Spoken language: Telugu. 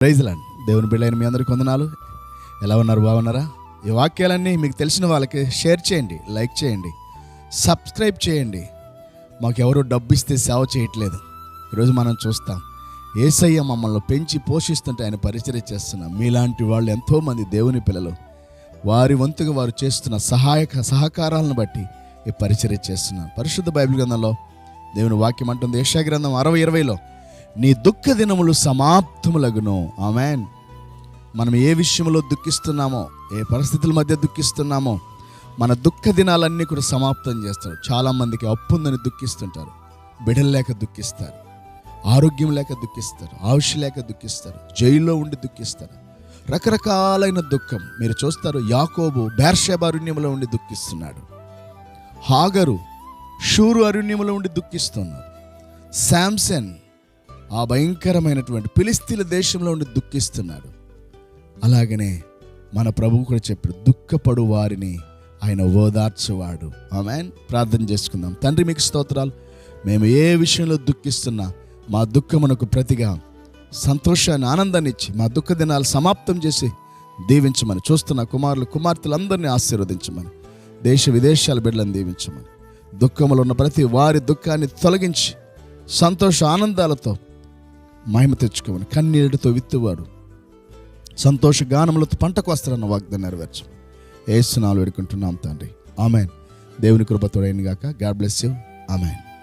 ప్రైజ్లాండ్ దేవుని బిడ్డలైన మీ అందరికి వందనాలు. ఎలా ఉన్నారు? బాగున్నారా? ఈ వాక్యాలన్నీ మీకు తెలిసిన వాళ్ళకి షేర్ చేయండి లైక్ చేయండి సబ్స్క్రైబ్ చేయండి. మాకు ఎవరు డబ్బు ఇస్తే సేవ చేయట్లేదు. ఈరోజు మనం చూస్తాం ఏసయ్య మమ్మల్ని పెంచి పోషిస్తుంటే ఆయన పరిచయం చేస్తున్నాం మీలాంటి వాళ్ళు ఎంతోమంది దేవుని పిల్లలు. వారి వంతుగా వారు చేస్తున్న సహాయక సహకారాలను బట్టి ఈ పరిచయం చేస్తున్నాం. పరిశుద్ధ బైబిల్ గ్రంథంలో దేవుని వాక్యం అంటుంది ఏషా గ్రంథం అరవై ఇరవైలో నీ దుఃఖ దినములు సమాప్తములగును. ఆమెన్. మనం ఏ విషయంలో దుఃఖిస్తున్నామో ఏ పరిస్థితుల మధ్య దుఃఖిస్తున్నామో మన దుఃఖ దినాలన్నీ కూడా సమాప్తం చేస్తాడు చాలామందికి అప్పు ఉందని దుఃఖిస్తుంటారు. బిడలు లేక దుఃఖిస్తారు. ఆరోగ్యం లేక దుఃఖిస్తారు. ఆయుష్ లేక దుఃఖిస్తారు. జైల్లో ఉండి దుఃఖిస్తారు. రకరకాలైన దుఃఖం. మీరు చూస్తారు యాకోబు బేర్షేబ అరుణ్యంలో ఉండి దుఃఖిస్తున్నాడు. హాగరు షూరు అరుణ్యంలో ఉండి దుఃఖిస్తున్నారు. శాంసన్ ఆ భయంకరమైనటువంటి పిలిస్తీల దేశంలో ఉండి దుఃఖిస్తున్నాడు. అలాగనే మన ప్రభువు కూడా చెప్పాడు దుఃఖపడు వారిని ఆయన ఓదార్చేవాడు. ఆమెన్. ప్రార్థన చేసుకుందాం. తండ్రి మీకు స్తోత్రాలు. మేము ఏ విషయంలో దుఃఖిస్తున్నా మా దుఃఖమునకు ప్రతిగా సంతోషాన్ని ఆనందాన్ని ఇచ్చి మా దుఃఖ దినాలు సమాప్తం చేసి దీవించమని చూస్తున్న కుమారులు కుమార్తెలందరినీ ఆశీర్వదించమని దేశ విదేశాల బిడ్డలను దీవించమని దుఃఖములో ఉన్న ప్రతి వారి దుఃఖాన్ని తొలగించి సంతోష ఆనందాలతో మహిమ తెచ్చుకోమని కన్నీటితో విత్తువాడు. సంతోష గానములతో పంటకు వస్తారన్న వాగ్దాన్ని నెరవేర్చు. ఏసునాలు వేడుకుంటున్నాం తండ్రి. ఆమెన్. దేవుని కృపతోడైన గాక. God bless you. ఆమెన్.